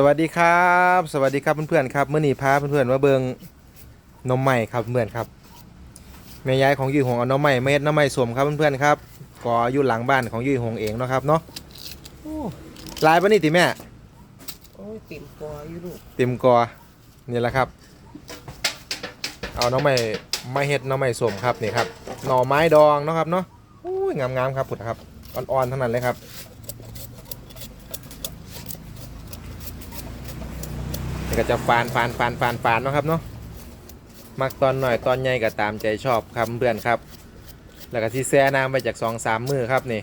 สวัสดีครับ สวัสดีครับเพื่อนๆครับเมื่อนี้พาเพื่อนๆมาเบิงหนมใหม่ครับเพื่อนครับแม่ยายของยุยหงเอาหนมใหม่เม็ดหนมใหม่สวมครับเพื่อนๆครับก็อยู่หลังบ้านของยุยหงเองเนาะครับเนาะโอ้ลายปะนี่ติแม่โอ้ยปิ่มกออยู่ลูกเต็มกอนี่แหละครับ เอาหน้องใหม่มาเฮ็ดหน้องใหม่สวมครับนี่ครับหน่อไม้ดองเนาะครับเนาะอุ้ยงามๆครับผุดครับอ่อนๆทั้งนั้นเลยครับ ก็จะฟานฟานฟานฟานฟานเนาะครับเนาะมักตอนหน่อยตอนใหญ่ก็ตามใจชอบครับเพื่อนครับ แล้วก็ที่แซ่น้ำไปจากสองสามมือครับนี่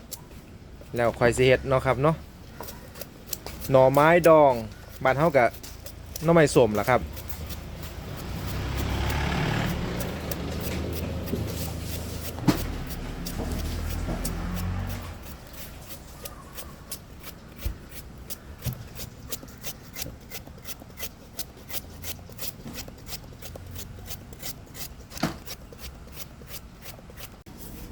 แล้วคอยสิเฮ็ดเนาะครับเนาะหน่อไม้ดองบานเท่ากับหน่อไม้สมหรอครับ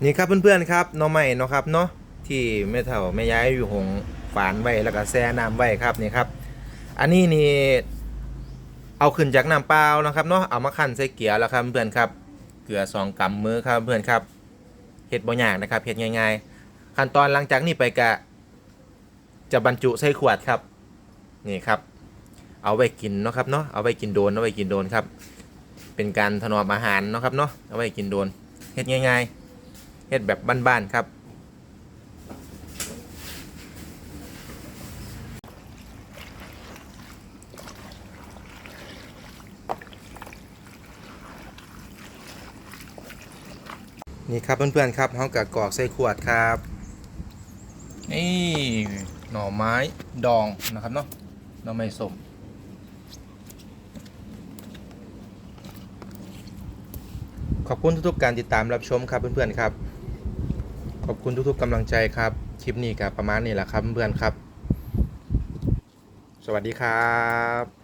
นี่ครับเพื่อนๆครับน้องใหม่เนาะครับเนาะที่แม่เฒ่าแม่ย้ายอยู่หงฝานไว้แล้วก็แช่น้ำไว้ครับนี่ครับ อันนี้นี่เอาขึ้นจากน้ำเปล่านะครับเนาะเอามาคั่นใส่เกลือแล้วครับเพื่อนครับเกลือสองกำมือครับเพื่อนครับเฮ็ดบ่ยากนะครับเฮ็ดง่ายๆ ขั้นตอนหลังจากนี้ไปกะจะบรรจุใส่ขวดครับนี่ครับ เอาไว้กินเนาะครับเนาะเอาไว้กินโดนเอาไว้กินโดนครับ เป็นการถนอมอาหารเนาะครับเนาะเอาไว้กินโดนเฮ็ดง่ายๆ เฮ็ดแบบบ้านๆครับนี่ครับเพื่อนๆครับเขากับกรอกใส่ขวดครับนี่หน่อไม้ดองนะครับเนาะหน่อไม้สมขอบคุณทุกๆการติดตามรับชมครับเพื่อนๆครับ ขอบคุณทุกๆกำลังใจครับ คลิปนี้ก็ประมาณนี้แหละครับเพื่อนครับ สวัสดีครับ